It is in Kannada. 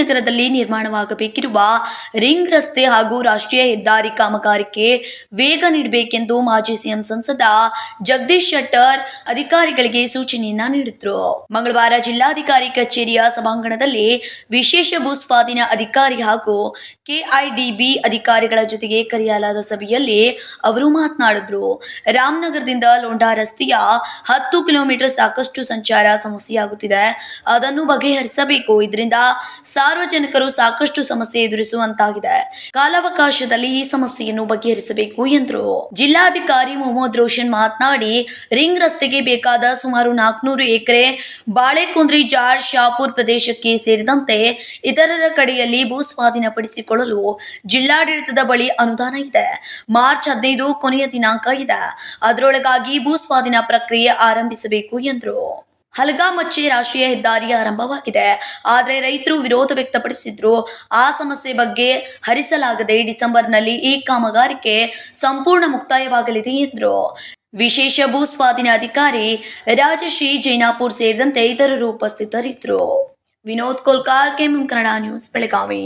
ರಾಜನಗರದಲ್ಲಿ ನಿರ್ಮಾಣವಾಗಬೇಕಿರುವ ರಿಂಗ್ ರಸ್ತೆ ಹಾಗೂ ರಾಷ್ಟ್ರೀಯ ಹೆದ್ದಾರಿ ಕಾಮಗಾರಿಕೆ ವೇಗ ನೀಡಬೇಕೆಂದು ಮಾಜಿ ಸಿಎಂ ಸಂಸದ ಜಗದೀಶ್ ಶೆಟ್ಟರ್ ಅಧಿಕಾರಿಗಳಿಗೆ ಸೂಚನೆಯನ್ನ ನೀಡಿದ್ರು. ಮಂಗಳವಾರ ಜಿಲ್ಲಾಧಿಕಾರಿ ಕಚೇರಿಯ ಸಭಾಂಗಣದಲ್ಲಿ ವಿಶೇಷ ಭೂ ಸ್ವಾಧೀನ ಅಧಿಕಾರಿ ಹಾಗೂ ಕೆಐಡಿಬಿ ಅಧಿಕಾರಿಗಳ ಜೊತೆಗೆ ಕರೆಯಲಾದ ಸಭೆಯಲ್ಲಿ ಅವರು ಮಾತನಾಡಿದ್ರು. ರಾಮನಗರದಿಂದ ಲೋಂಡಾ ರಸ್ತೆಯ ಹತ್ತು ಕಿಲೋಮೀಟರ್ ಸಾಕಷ್ಟು ಸಂಚಾರ ಸಮಸ್ಯೆಯಾಗುತ್ತಿದೆ. ಅದನ್ನು ಬಗೆಹರಿಸಬೇಕು. ಇದರಿಂದ ಸಾರ್ವಜನಿಕರು ಸಾಕಷ್ಟು ಸಮಸ್ಯೆ ಎದುರಿಸುವಂತಾಗಿದೆ. ಕಾಲಾವಕಾಶದಲ್ಲಿ ಈ ಸಮಸ್ಯೆಯನ್ನು ಬಗೆಹರಿಸಬೇಕು ಎಂದರು. ಜಿಲ್ಲಾಧಿಕಾರಿ ಮೊಹಮ್ಮದ್ ರೋಷನ್ ಮಾತನಾಡಿ, ರಿಂಗ್ ರಸ್ತೆಗೆ ಬೇಕಾದ ಸುಮಾರು ನಾಲ್ಕುನೂರು ಎಕರೆ ಬಾಳೆಕುಂದ್ರಿ ಜಾಡ್ ಶಾಪುರ್ ಪ್ರದೇಶಕ್ಕೆ ಸೇರಿದಂತೆ ಇತರರ ಕಡೆಯಲ್ಲಿ ಭೂ ಸ್ವಾಧೀನಪಡಿಸಿಕೊಳ್ಳಲು ಜಿಲ್ಲಾಡಳಿತದ ಬಳಿ ಅನುದಾನ ಇದೆ. ಮಾರ್ಚ್ ಹದಿನೈದು ಕೊನೆಯ ದಿನಾಂಕ ಇದೆ. ಅದರೊಳಗಾಗಿ ಭೂ ಸ್ವಾಧೀನ ಪ್ರಕ್ರಿಯೆ ಆರಂಭಿಸಬೇಕು ಎಂದರು. ಹಲಗಾಮಚ್ಚೆ ರಾಷ್ಟ್ರೀಯ ಹೆದ್ದಾರಿ ಆರಂಭವಾಗಿದೆ. ಆದರೆ ರೈತರು ವಿರೋಧ ವ್ಯಕ್ತಪಡಿಸಿದ್ರು. ಆ ಸಮಸ್ಯೆ ಬಗ್ಗೆ ಹರಿಸಲಾಗದೆ ಡಿಸೆಂಬರ್ನಲ್ಲಿ ಈ ಕಾಮಗಾರಿಕೆ ಸಂಪೂರ್ಣ ಮುಕ್ತಾಯವಾಗಲಿದೆ ಎಂದರು. ವಿಶೇಷ ಭೂ ಸ್ವಾಧೀನ ಅಧಿಕಾರಿ ರಾಜಶ್ರೀ ಜೈನಾಪುರ್ ಸೇರಿದಂತೆ ಇತರರು ಉಪಸ್ಥಿತರಿದ್ದರು. Vinod Kolkar KM Kannada news, Belagavi.